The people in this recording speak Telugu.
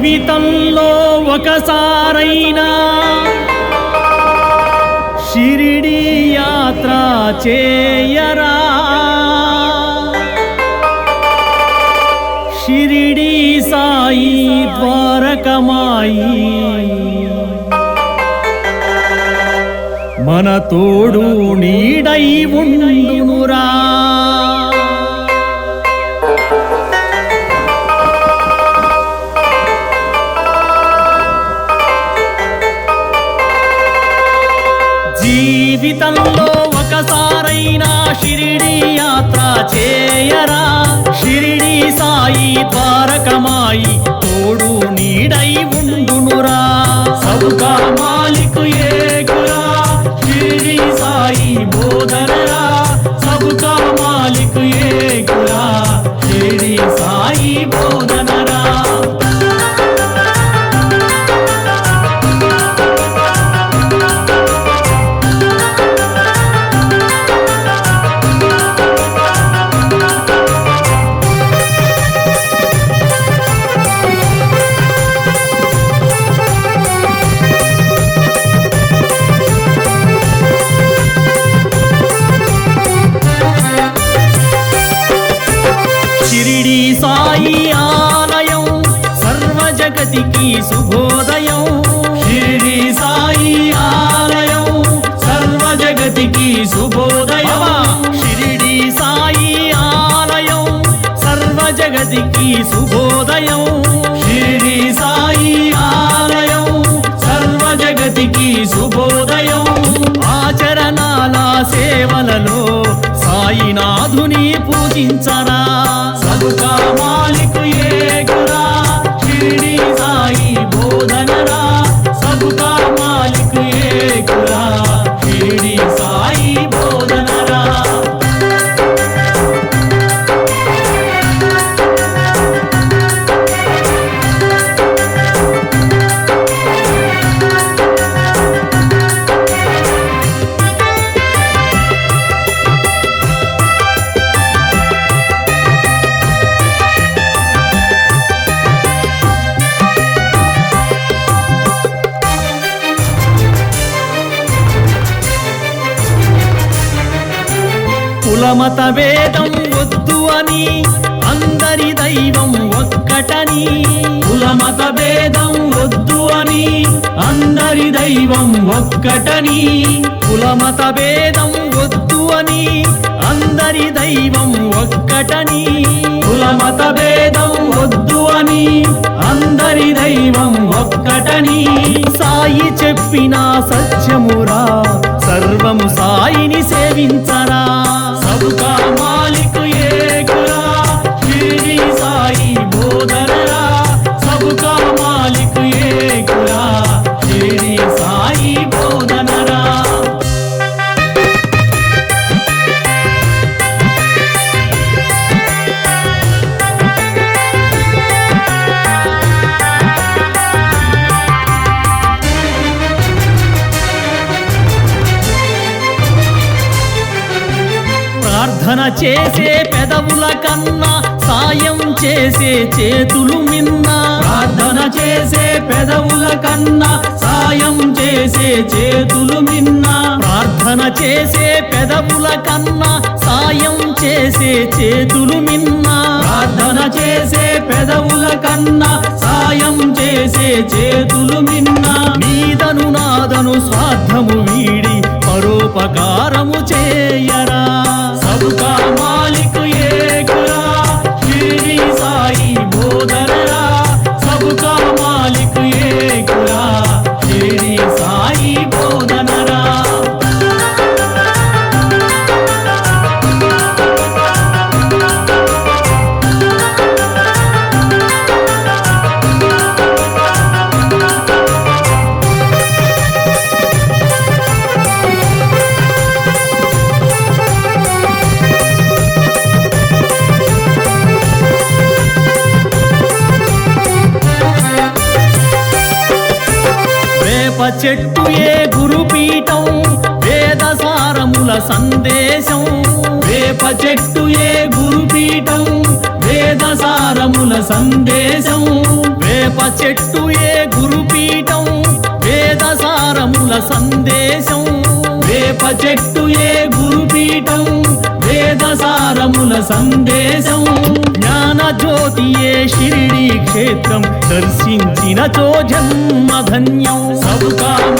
జీవితంలో ఒకసారైనా షిరిడి యాత్ర చేయరా? షిరిడి సాయి ద్వారకమాయి. మన తోడు నీడై ఉండునురా. ఒక్కసారైనా షిరిడి యాత్ర చేయరా? షిరిడి సాయి ద్వారకమాయి తోడు నీడై ఉండునురా. సౌకామా షిరిడి సాయి ఆలయం సర్వ జగతికి శుభోదయం. షిరిడి సాయి ఆలయం సర్వ జగతికి శుభోదయం షిరిడి సాయి ఆలయం సర్వ జగతికి శుభోదయం. షిరిడి సాయి ఆలయం సర్వ జగతికి శుభోదయం. ఆచరణాల సేవలలో సాయినాథుని పూజించరా. సదుకా కులమత భేదం వద్దు అని అందరి దైవం ఒక్కటని. కులమత భేదం వద్దు అని అందరి దైవం ఒక్కటని. కులమత భేదం వద్దు అని అందరి దైవం ఒక్కటని. కులమత భేదం వద్దు అందరి దైవం ఒక్కటని సాయి చెప్పిన సత్యమురా. సర్వము సాయిని సేవించరా. సబుకా సాధన చేసే పెదవుల కన్నా సాయం చేసే చేతులు మిన్న. ప్రార్థన చేసే పెదవుల కన్నా సాయం చేసే చేతులు మిన్న. ప్రార్థన చేసే పెదవుల కన్నా సాయం చేసే చేతులు మిన్న. ప్రార్థన చేసే పెదవుల కన్నా సాయం చేసే చేతులు మిన్న. నీదను నాదను స్వార్థము వీడి పరోపకారము చేయరా. చెట్టు ఏ గురుపీఠం వేద సారముల సందేశం. వేప చెట్టు ఏ గురుపీఠం వేద సారముల సందేశం. వేప చెట్టు ఏ గురుపీఠం వేద సారముల సందేశం. వేప చెట్టు ఏ గురుపీఠం వేద సారముల సందేశం. క్షేత్రం దర్శించిన చోజన్మధన్యం సౌకామ